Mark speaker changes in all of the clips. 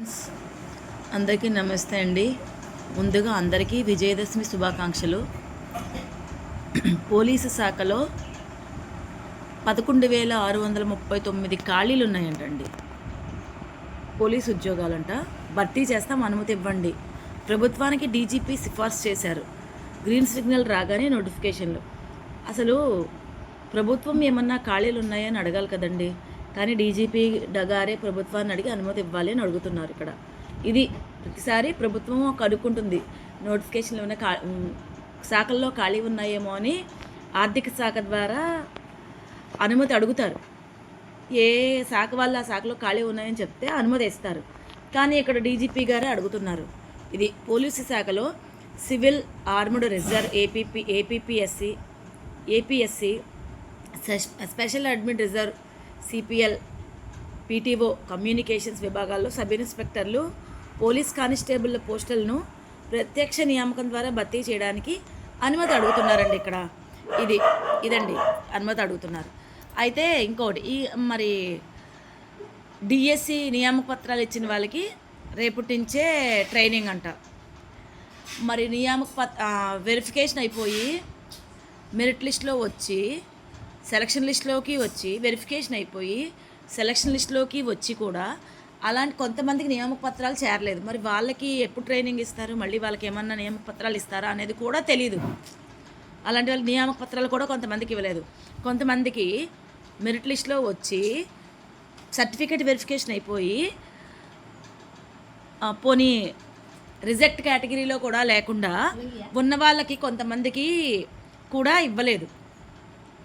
Speaker 1: Friends, అందరికీ నమస్తే అండి. ముందుగా అందరికీ విజయదశమి శుభాకాంక్షలు. పోలీసు శాఖలో పదకొండు వేల ఆరు వందల ముప్పై తొమ్మిది ఖాళీలు ఉన్నాయంటండి. పోలీసు ఉద్యోగాలంట. భర్తీ చేస్తాం అనుమతి ఇవ్వండి. ప్రభుత్వానికి డీజీపీ సిఫార్సు చేశారు. గ్రీన్ సిగ్నల్ రాగానే నోటిఫికేషన్లు. అసలు ప్రభుత్వం ఏమన్నా ఖాళీలు ఉన్నాయని అడగాలి కదండి. కానీ డీజీపీ గారే ప్రభుత్వాన్ని అడిగి అనుమతి ఇవ్వాలి అని అడుగుతున్నారు ఇక్కడ. ఇది ప్రతిసారి ప్రభుత్వం కడుక్కుంటుంది. నోటిఫికేషన్లు ఉన్న ఖా శాఖల్లో ఖాళీ ఉన్నాయేమో అని ఆర్థిక శాఖ ద్వారా అనుమతి అడుగుతారు. ఏ శాఖ వాళ్ళు ఆ శాఖలో ఖాళీ ఉన్నాయని చెప్తే అనుమతి ఇస్తారు. కానీ ఇక్కడ డీజీపీ గారే అడుగుతున్నారు. ఇది పోలీసు శాఖలో civil armed reserve APP APPSC APSC special admit reserve CPL PTO communications విభాగాల్లో సబ్ ఇన్స్పెక్టర్లు పోలీస్ కానిస్టేబుల్ పోస్టులను ప్రత్యక్ష నియామకం ద్వారా భర్తీ చేయడానికి అనుమతి అడుగుతున్నారండి ఇక్కడ. ఇది ఇదండి అనుమతి అడుగుతున్నారు. అయితే ఇంకోటి ఈ మరి డిఎస్సి నియామక పత్రాలు ఇచ్చిన వాళ్ళకి రేపటి నుంచే ట్రైనింగ్ అంట. మరి నియామక పత్ వెరిఫికేషన్ అయిపోయి మెరిట్ లిస్ట్లో వచ్చి సెలక్షన్ లిస్ట్లోకి వచ్చి వెరిఫికేషన్ అయిపోయి సెలక్షన్ లిస్ట్లోకి వచ్చి కూడా అలాంటి కొంతమందికి నియామక పత్రాలు చేరలేదు. మరి వాళ్ళకి ఎప్పుడు ట్రైనింగ్ ఇస్తారు? మళ్ళీ వాళ్ళకి ఏమన్నా నియామక పత్రాలు ఇస్తారా అనేది కూడా తెలియదు అలాంటి వాళ్ళకి నియామక పత్రాలు కూడా కొంతమందికి ఇవ్వలేదు. కొంతమందికి మెరిట్ లిస్ట్లో వచ్చి సర్టిఫికేట్ వెరిఫికేషన్ అయిపోయి పోనీ రిజెక్ట్ కేటగిరీలో కూడా లేకుండా ఉన్న వాళ్ళకి కొంతమందికి కూడా ఇవ్వలేదు.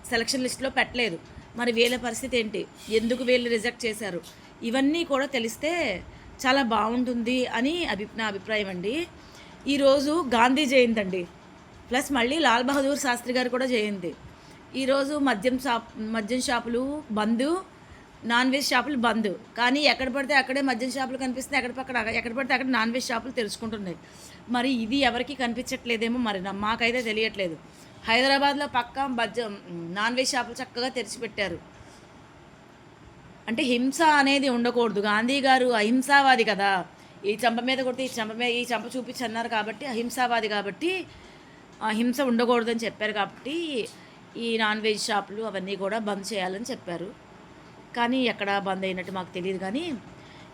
Speaker 1: సెలక్షన్ లిస్ట్లో పెట్టలేదు. మరి వీళ్ళ పరిస్థితి ఏంటి? ఎందుకు వీళ్ళు రిజెక్ట్ చేశారు? ఇవన్నీ కూడా తెలిస్తే చాలా బాగుంటుంది అని అభి నా అభిప్రాయం అండి. ఈరోజు గాంధీ జయంతి అండి ప్లస్ మళ్ళీ లాల్ బహదూర్ శాస్త్రి గారు కూడా జయంతి. ఈరోజు మద్యం షాప్ మద్యం షాపులు బంద్ నాన్ వెజ్ షాపులు బంద్. కానీ ఎక్కడ పడితే అక్కడే మద్యం షాపులు కనిపిస్తున్నాయి. ఎక్కడ పక్కడ ఎక్కడ పడితే అక్కడ నాన్ వెజ్ షాపులు తెరుచుకుంటున్నాయి. మరి ఇది ఎవరికి కనిపించట్లేదేమో మరి మాకైతే తెలియట్లేదు. హైదరాబాద్లో పక్క బజ్జ నాన్ వెజ్ షాపులు చక్కగా తెరిచిపెట్టారు. అంటే హింస అనేది ఉండకూడదు. గాంధీ గారు అహింసావాది కదా. ఈ చంప మీద కొడితే ఈ చంప మీద ఈ చంప చూపించి అన్నారు కాబట్టి అహింసావాది కాబట్టి ఆ హింస ఉండకూడదని చెప్పారు కాబట్టి ఈ నాన్ వెజ్ షాపులు అవన్నీ కూడా బంద్ చేయాలని చెప్పారు. కానీ ఎక్కడ బంద్ అయినట్టు మాకు తెలియదు కానీ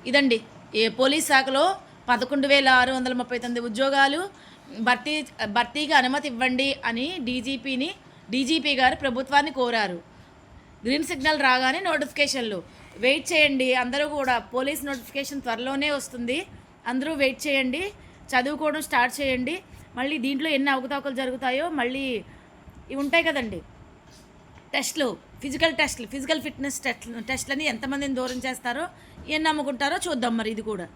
Speaker 1: ఇదండి ఏ పోలీస్ శాఖలో పదకొండు వేల ఆరు వందల ముప్పై తొమ్మిది ఉద్యోగాలు భర్తీ భర్తీకి అనుమతి ఇవ్వండి అని డీజీపీని డీజీపీ గారు ప్రభుత్వాన్ని కోరారు. గ్రీన్ సిగ్నల్ రాగానే నోటిఫికేషన్లు. వెయిట్ చేయండి అందరూ కూడా పోలీస్ నోటిఫికేషన్ త్వరలోనే వస్తుంది. అందరూ వెయిట్ చేయండి చదువుకోవడం స్టార్ట్ చేయండి. మళ్ళీ దీంట్లో ఎన్ని అవకతవకలు జరుగుతాయో మళ్ళీ ఇవి ఉంటాయి కదండి. టెస్ట్లు ఫిజికల్ టెస్ట్లు ఫిజికల్ ఫిట్నెస్ టెస్ట్ టెస్ట్లని ఎంతమందిని దూరం చేస్తారో ఏం నమ్ముకుంటారో చూద్దాం మరి ఇది కూడా.